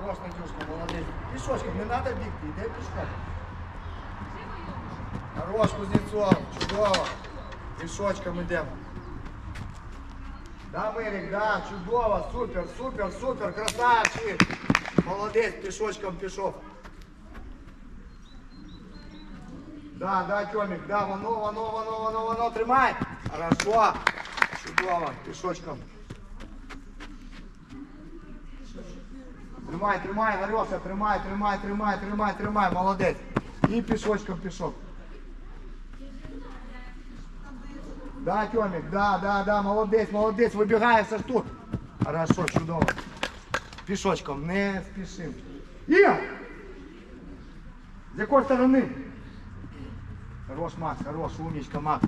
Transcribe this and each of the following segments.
Хорош, Надюшка, молодець. Пішочком, не треба бігти, йде пішком. Хорош, Кузнецов, чудово. Пішочком йдемо. Да, Мирик, да, чудово, супер, супер, супер, красавчик. Молодець, пішочком пішов. Да, да, Тьомик, да, воно, воно, воно, воно, воно, тримай. Хорошо. Чудово, пішочком. Тримай, тримай, Варьоша, тримай, тримай, тримай, тримай, тримай, молодець. І пішочком пішов. Да, Тьомик, да, да, да, молодець, молодець, вибігає все ж тут. Хорошо, чудово. Пішочком, не спішим. Є! З якої сторони? Хорош, Макс, хорош, умничка, Макс.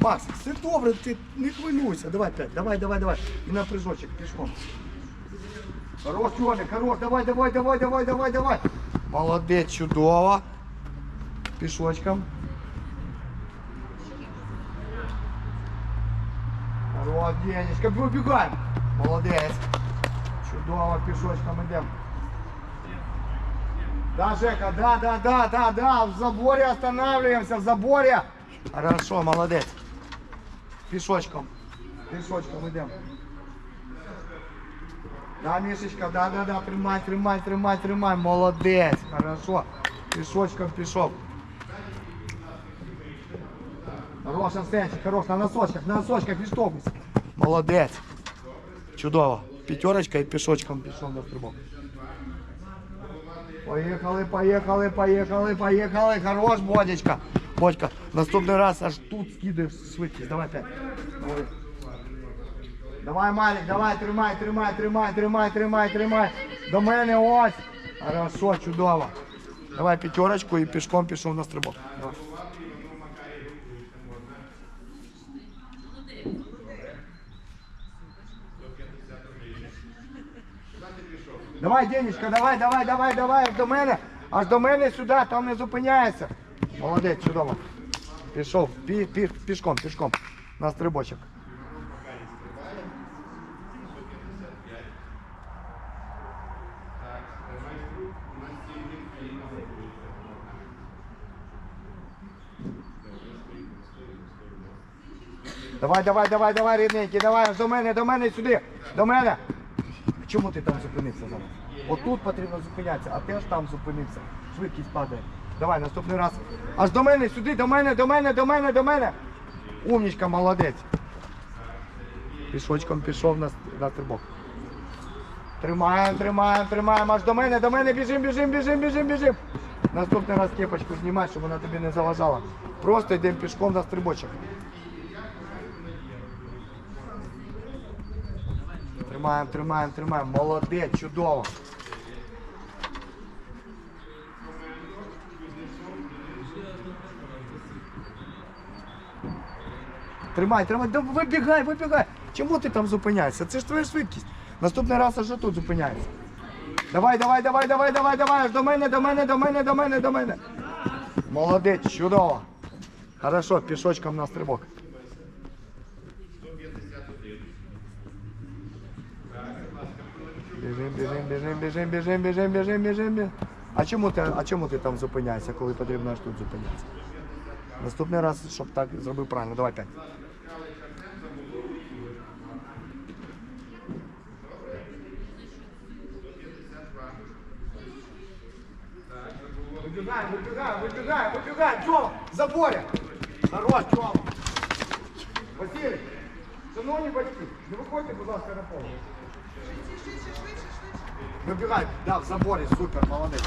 Макс, все добре, ти не хвилюйся. Давай п'ять, давай, давай, давай. І на прыжочок, пішком. Хорош, Тьомик, хорош, давай, давай, давай, давай, давай, давай. Молодець, чудово. Пішочком. Хорош, Денечка, вибігаємо. Молодець. Чудово, пішочком йдемо. Да, Жека, да, да, да, да, да, в заборе останавливаемся, в заборе. Хорошо, молодец. Пешочком, пешочком идем. Да, Мишечка, да, да, да, тримай, тримай, тримай, тримай, молодец. Хорошо, пешочком пішов. Хорош, Арсенчик, хорош, на носочках, на носочках, відштовхуйся. Молодець. Чудово. П'ятерочка і пішочком пішов на стрибок. Поїхали, поїхали, поїхали, поїхали. Хорош, Бодечка. Бодька, наступний раз аж тут скидаєш швидкість. Давай п'ять. Давай. Давай, давай, тримай, тримай, тримай, тримай, тримай, тримай. До мене ось. Хорошо, чудово. Давай п'ятерочку і пішком пішов на стрибок. Давай. Давай, Денечка, давай, давай, давай, давай, аж до мене, аж до мене сюди, там не зупиняється. Молодець, чудово. Пішов, пі, пі, пішком, пішком. На стрибочок. Давай, давай, давай, давай, рідненький, давай, аж до мене, до мене сюди, до мене. Чому ти там зупинився зараз? Отут потрібно зупинятися, а ти аж там зупинився. Швидкість падає. Давай, наступний раз. Аж до мене, сюди, до мене, до мене, до мене, до мене. Умнічка, молодець. Пішочком пішов на, на стрибок. Тримаємо, тримаємо, тримаємо. Аж до мене, до мене, біжим, біжим, біжим, біжим, біжим. Наступний раз кепочку знімай, щоб вона тобі не заважала. Просто йдемо пішком на стрибочок. Тримаємо, тримаємо, тримаємо. Молодець, чудово. Тримай, тримай, да вибігай, вибігай. Чому ти там зупиняєшся? Це ж твоя швидкість. Наступний раз аж тут зупиняєшся. Давай, давай, давай, давай, давай, давай. Аж до мене, до мене, до мене, до мене, до мене. Молодець, чудово. Хорошо, пішочком на стрибок. Біжим, біжим, біжим, біжим, біжим, біжим, біжим, біжим, біжим. А чому ти, а чому ти там зупиняєшся, коли потрібно аж тут зупинятися? Наступний раз, щоб так зробив правильно. Давай п'ять. Выбегаем, выбегаем, выбегаем, выбегаем. Тёма, в заборе. Хорош, Тёма. Василий, шановні батьки, не виходьте, будь ласка, на поле. Вибігай, да, в заборі, супер, молодець.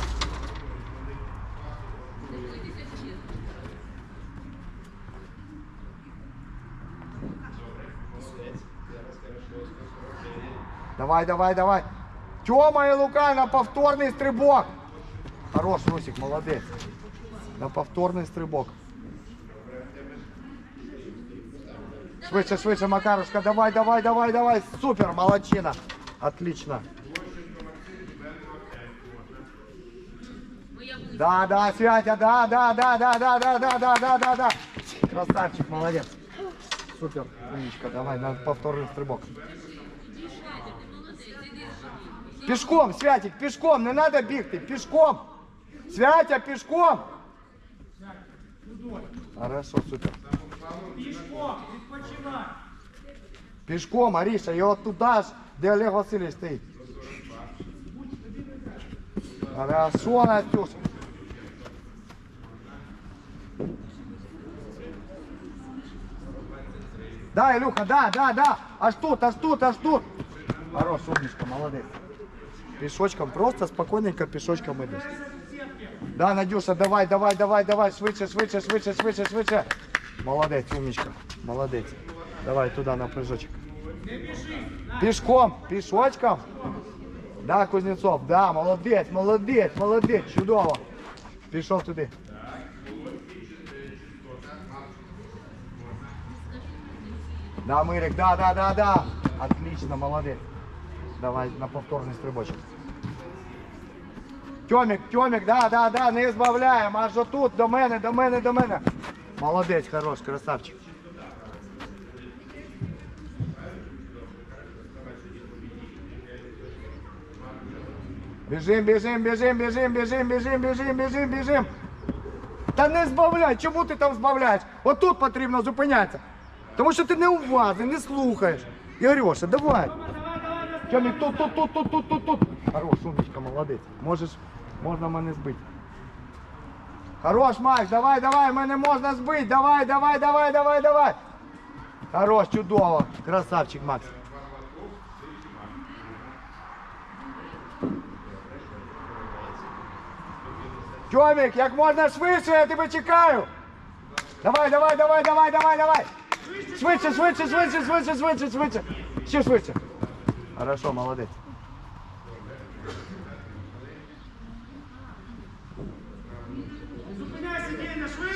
Давай, давай, давай. Тьома і Лука на повторний стрибок. Хорош, Русик, молодець. На повторний стрибок. Швидше, швидше, Макарушка, давай, давай, давай, давай. Супер, молодчина. Отлично. Да, да, Святя, да, да, да, да, да, да, да, да, да, да, да. Красавчик, молодец. Супер, умничка, давай на повторный стрибок. Пішком, Святик, пішком, не треба бігти, пішком. Святя, пішком. Хорошо, супер. Пішком, відпочивай. Пішком, Аріша, і от туди ж, де Олег Васильович стоїть. Хорошо, Настюша. Да, Илюха, да, да, да. Аж тут, аж тут, аж тут. Хорош, умничка, молодец. Пешочком, просто спокойненько пешочком идешь. Да, Надюша, давай, давай, давай, давай, швидше, швидше, швидше, швидше, швидше. Молодець, умничка, молодець. Давай туди на прыжочок. Пішком, пішочком. Да, Кузнецов, да, молодець, молодець, молодець, чудово. Пішов туди. Да, Мирик, да, да, да, да. Отлично, молодець. Давай на повторний стрибочок. Тьомік, Тьомік, да, да, да, не збавляємо, аж отут, до мене, до мене, до мене. Молодець, хорош, красавчик. Біжим, біжим, біжим, біжим, біжим, біжим, біжим, біжим, біжим. Та не збавляй, чому ти там збавляєш? Отут потрібно зупинятися. Тому що ти не уважний, не слухаєш. Ігорюша, давай. Тьомік, тут, тут, тут, тут, тут, тут, тут. Хорош, умничка, молодець. Можеш, можна мене збити. Хорош, Макс, давай, давай, мене можна збити. Давай, давай, давай, давай, давай. Хорош, чудово. Красавчик, Макс. Тьомік, як можна швидше, я тебе чекаю. Давай, давай, давай, давай, давай, давай. Швидше, швидше, швидше, швидше, швидше, швидше. Ще швидше. Хорошо, молодець.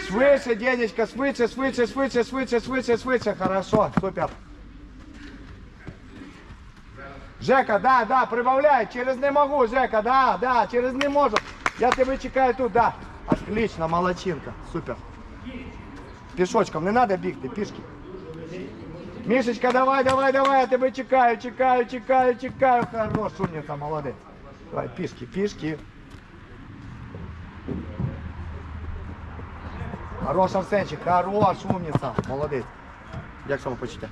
Швидше. Денечка, швидше, швидше, швидше, швидше, швидше, швидше. Хорошо, супер. Жека, да, да, прибавляй. Через не могу, Жека, да, да, через не можу. Я тебе чекаю тут, да. Отлично, молодчинка. Супер. Пішочком, не треба бігти, пішки. Мішечка, давай, давай, давай, я тебе чекаю, чекаю, чекаю, чекаю. Хорош, умниця, молодець. Давай, пішки, пішки. Хорош, Арсенчик, хорош, умниця, молодець. Як самопочуття?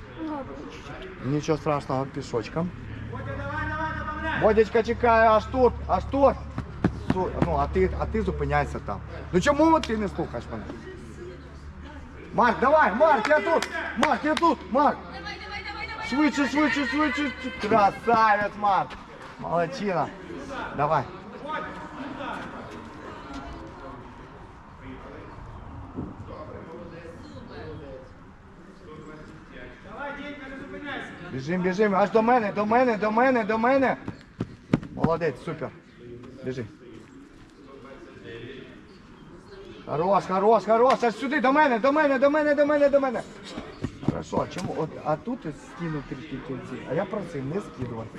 Нічого страшного, пішочком. Добавляй. Чекає аж тут, аж тут. Ну, а ти, а ти зупиняйся там. Ну чому ти не слухаєш мене? Марк, давай, Марк, я тут! Марк, я тут! Марк! Давай, давай, давай, давай. Швидше, швидше, швидше! Красавець, Марк! Молодчина! Давай. Біжим, біжим, аж до мене, до мене, до мене, до мене. Молодець, супер. Біжи. Хорош, хорош, хорош, аж сюди, до мене, до мене, до мене, до мене, до мене. Хорошо, а чому? От, а тут скинув трішки кінці, а я просив не скидувати.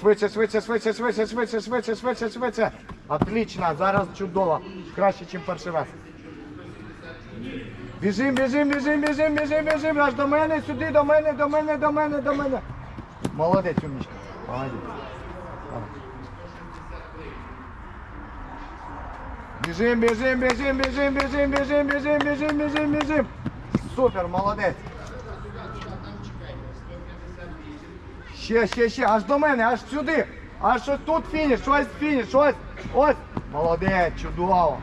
Швидше, швидше, швидше, швидше, швидше, швидше, швидше, швидше. Отлично, зараз чудово. Краще, ніж перший раз. Біжим, біжим, біжим, біжим, біжим, біжим, аж до мене, сюди, до мене, до мене, до мене, до мене. Молодець, умничка. Молодець. Біжим, біжим, біжим, біжим, біжим, біжим, біжим, біжим, біжим, біжим. Супер, молодець. Ще, ще, ще, аж до мене, аж сюди. Аж ось тут фініш, ось фініш, ось, ось. Молодець, чудово.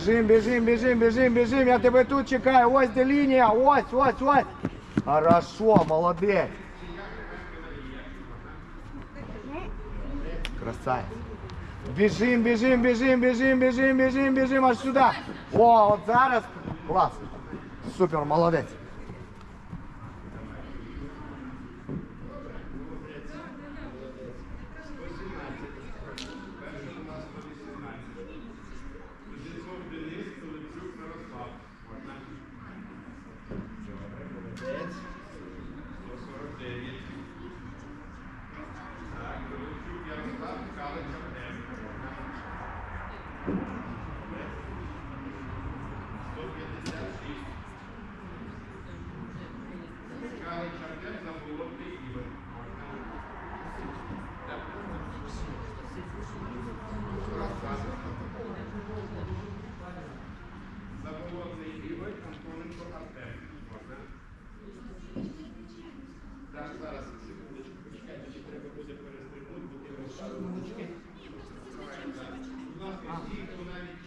Біжим, біжим, біжим, біжим, біжим, я тебе тут чекаю. Ось де лінія, ось, ось, ось. Хорошо, молодець. Красавець. Біжим, біжим, біжим, біжим, біжим, біжим, біжим, аж сюди. О, от зараз клас. Супер, молодець. Так, зараз. Секундочку, почекайте, чи треба буде перестрибнути, бо ти розставили. У нас всі, хто навіть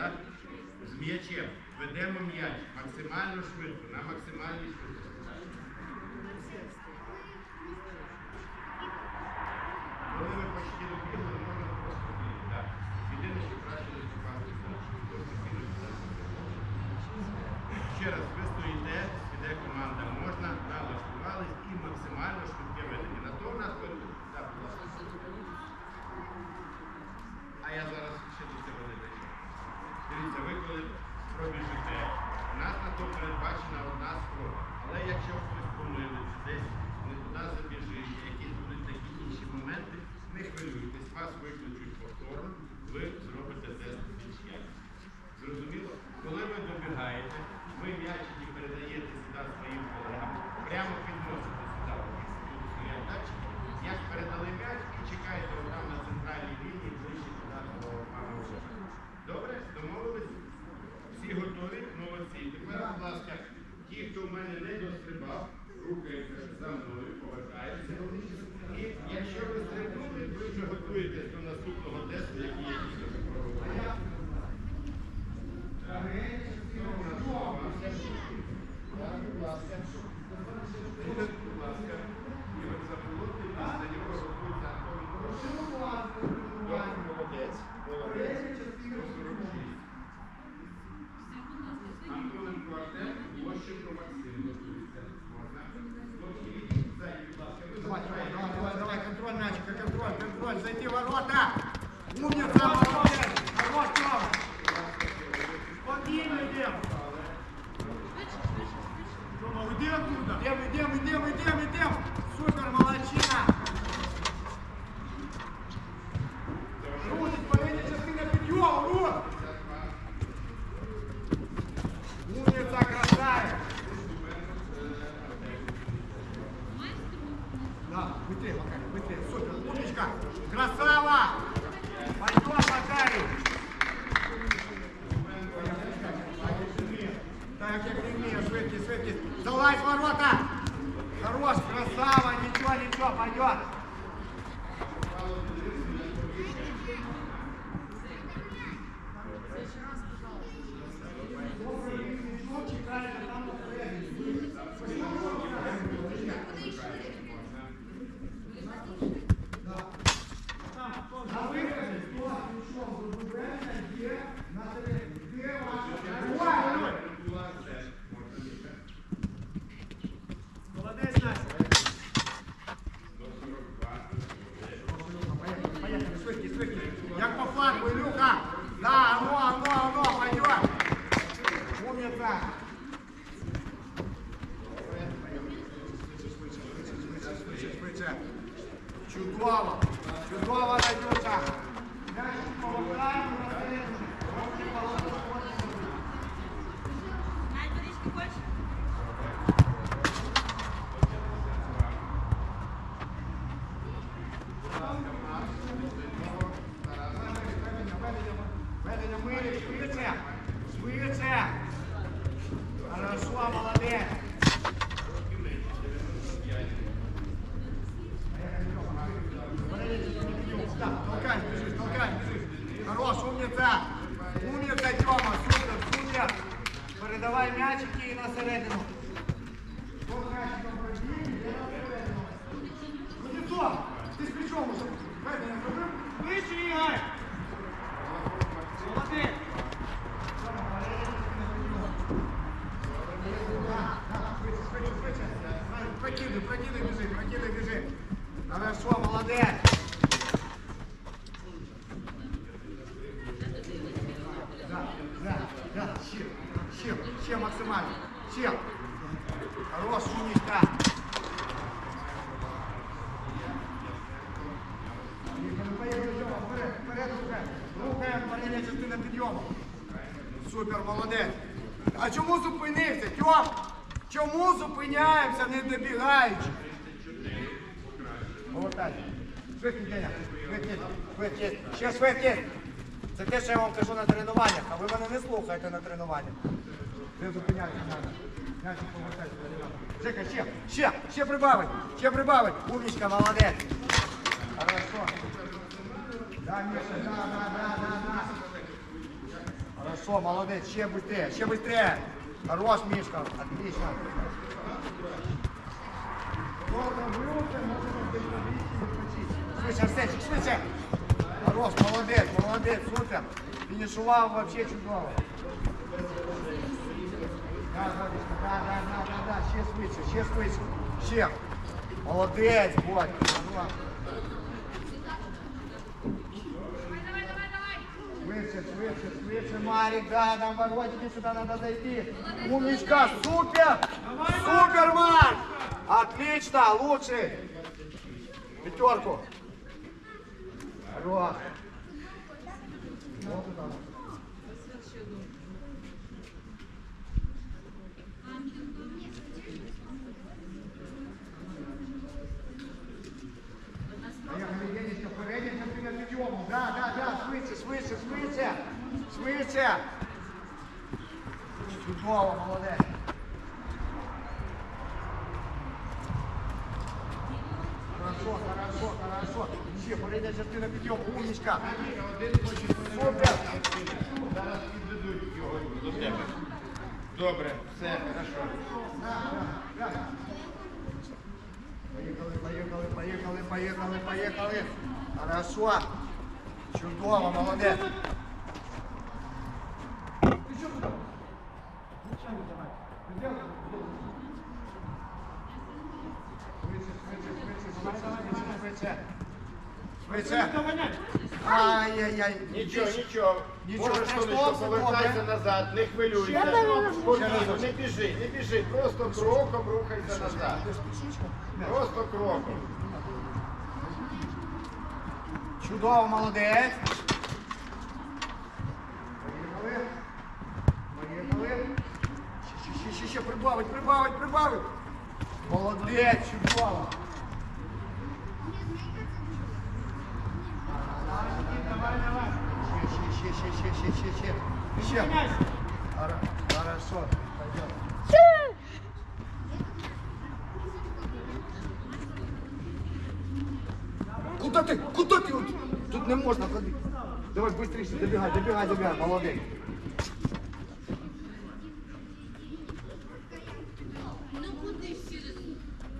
так? З м'ячем. Ведемо м'яч максимально швидко, на максимальній швидкості. вас виключуть повторно, ви зробите тест від Зрозуміло? Коли ви добігаєте, ви м'яч. Unless Virtuala, 是 давай м'ячики і на середину. Кузнецов, ти з плечом уже. Ведення зробив? Ближче, Ігор! Молодець! Прокидай, прокидай, бежи, прокидай, бежи. Хорошо, молодец. Да, да, да, ще, ще, ще максимально, ще. Хорош, умничка. Поїхали, поїхали, Тьома, вперед, вперед, вперед. Рухаємо, частина підйому. Супер, молодець. А чому зупинився? Тьом? Чому зупиняємося, не добігаючи? Повертай. Швидкість. Ще швидкість. Це те, що я вам кажу на тренуваннях, а ви мене не слухаєте на тренуваннях. Не. Мячик повертайся. Жека, ще, ще, ще прибавить, ще прибавить. Умничка, молодець. Хорошо. Да, Миша, да, да, да, да. Хорошо, молодец, ще быстрее, ще быстрее. Хорош, Мишка, отлично. Можно вырука, можно остановить и выключить. Швидше, Арсенчик, швидше. Хорош, молодец, молодец, супер. Финишував вообще чудово. Да, Бодечка, да, да, да, да, да, ще швидше, ще швидше. Ще. Молодець, Бодь. Ну, Швидше, швидше, швидше, Марик, да, там воротики сюда надо зайти. Умничка, супер! Супер, Марк! Отлично, лучший! Пятерку. Хорош. Вот туда. Поехали, Денечка, впереді, частина підйому. Да, да, да, швидше, швидше, швидше, швидше. Чудово, молодець. Хорошо, хорошо, хорошо. Ще, передня частина підйому, умничка. Супер. Зараз підведуть його до тебе. Добре, все, хорошо. Поїхали, поїхали, поїхали, поїхали, поїхали. Хорошо. Чудово, молодець. Швидше, швидше, швидше, швидше, швидше. Швидше. Доганяй! Ай-яй-яй. Нічого, нічого. Нічого, Можеш сонечко, повертайся добре. назад, не хвилюйся. Спокійно, не біжи, не біжи, просто кроком рухайся назад. Просто кроком. Чудово, молодець. Поїхали. Поїхали. Ще, ще, ще, ще, ще, прибавить, прибавить, прибавить. Молодець, чудово. Давай, давай! Хорошо. Пойдем. Куда ти? Куда? От Тут не можна ходити. Давай швидше, добігай, добігай, добігай, молодець.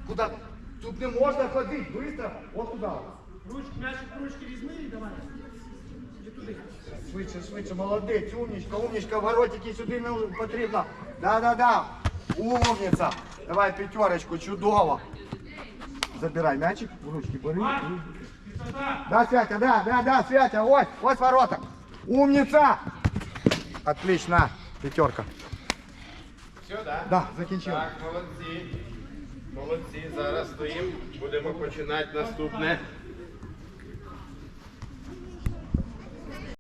Куда? Тут не можна ходити, быстро. От туди. Ручки, м'ячик ручки візьми давай. Швидше, швидше, молодець, умничка, умничка, воротики сюди не потрібно. Да-да-да, умниця. Давай п'ятерочку, чудово. Забирай м'ячик, в ручки бери. Да, Святя, да, да, да, Святя, ось, ось ворота. Умница. Отлично, пятерка. Все, так? Да, закінчили. Так, молодці. Молодці. Зараз стоїмо. Будемо починати наступне.